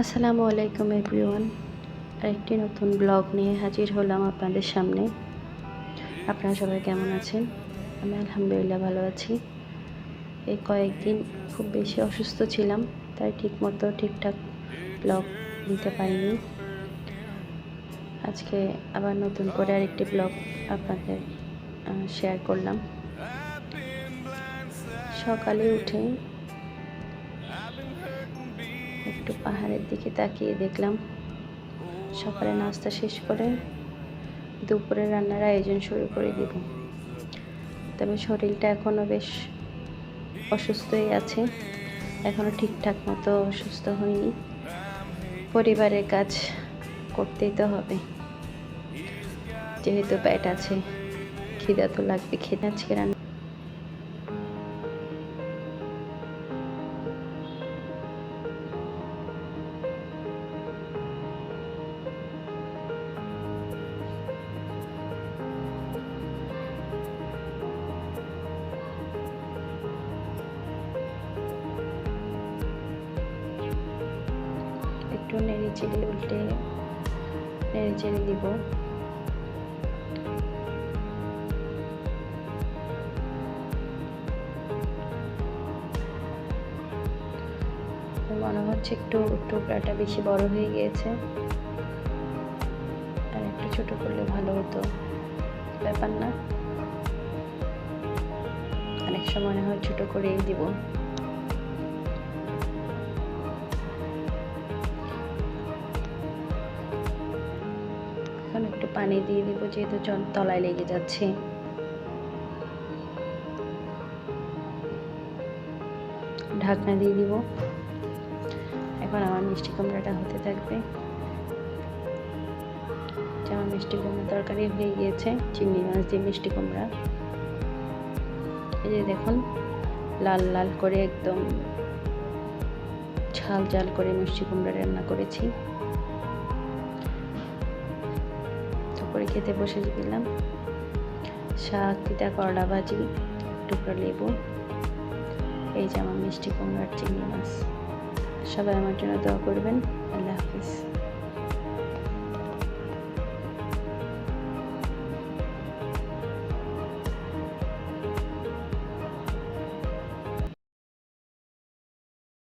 আসসালামু আলাইকুম এভরিওয়ান। আরেকটি নতুন ব্লগ নিয়ে হাজির হলাম আপনাদের সামনে। আপনারা সবাই কেমন আছেন? আমি আলহামদুলিল্লাহ ভালো আছি। এই কয়েকদিন খুব বেশি অসুস্থ ছিলাম, তাই ঠিকমতো ঠিকঠাক ব্লগ দিতে পারিনি। আজকে আবার নতুন করে আরেকটি ব্লগ আপনাদের শেয়ার করলাম। সকালে উঠে একটু পাহাড়ের দিকে তাকিয়ে দেখলাম। সকালে নাস্তা শেষ করে দুপুরে রান্নার আয়োজন শুরু করে দিব। তবে শরীরটা এখনও বেশ অসুস্থই আছে। এখনও ঠিকঠাক মতো অসুস্থ হয়নি। পরিবারের কাজ করতেই তো হবে। যেহেতু পেট আছে, খিদা তো লাগবে। খেতে আজকে রান্না একটু নেড়ে চেড়ে উল্টে নেড়ে চেড়ে দিব। মনে হচ্ছে একটু টুকরাটা বেশি বড় হয়ে গিয়েছে। আর একটু ছোট করলে ভালো হতো। ব্যাপার না। অনেক সময় হয় ছোট করেই দিব। একটু পানি দিয়ে দিব, যেহেতু তলায় লেগে যাচ্ছে। ঢাকনা দিয়ে দিব। এখন আমার মিষ্টি কুমড়াটা হতে থাকবে। যেমন মিষ্টি কুমড়া তরকারি হয়ে গিয়েছে, চিংড়ি মাছ দিয়ে মিষ্টি কুমড়া। এই যে দেখুন, লাল লাল করে একদম ঝাল ঝাল করে মিষ্টি কুমড়া রান্না করেছি। করে খেতে বসে দিলাম শাক, তিতা করলা ভাজি, টুকরো লেবু, এই যে আমার মিষ্টি কুমড়ার চিংড়ি মাছ। সবাই আমার জন্য দোয়া করবেন। আল্লাহ হাফিজ।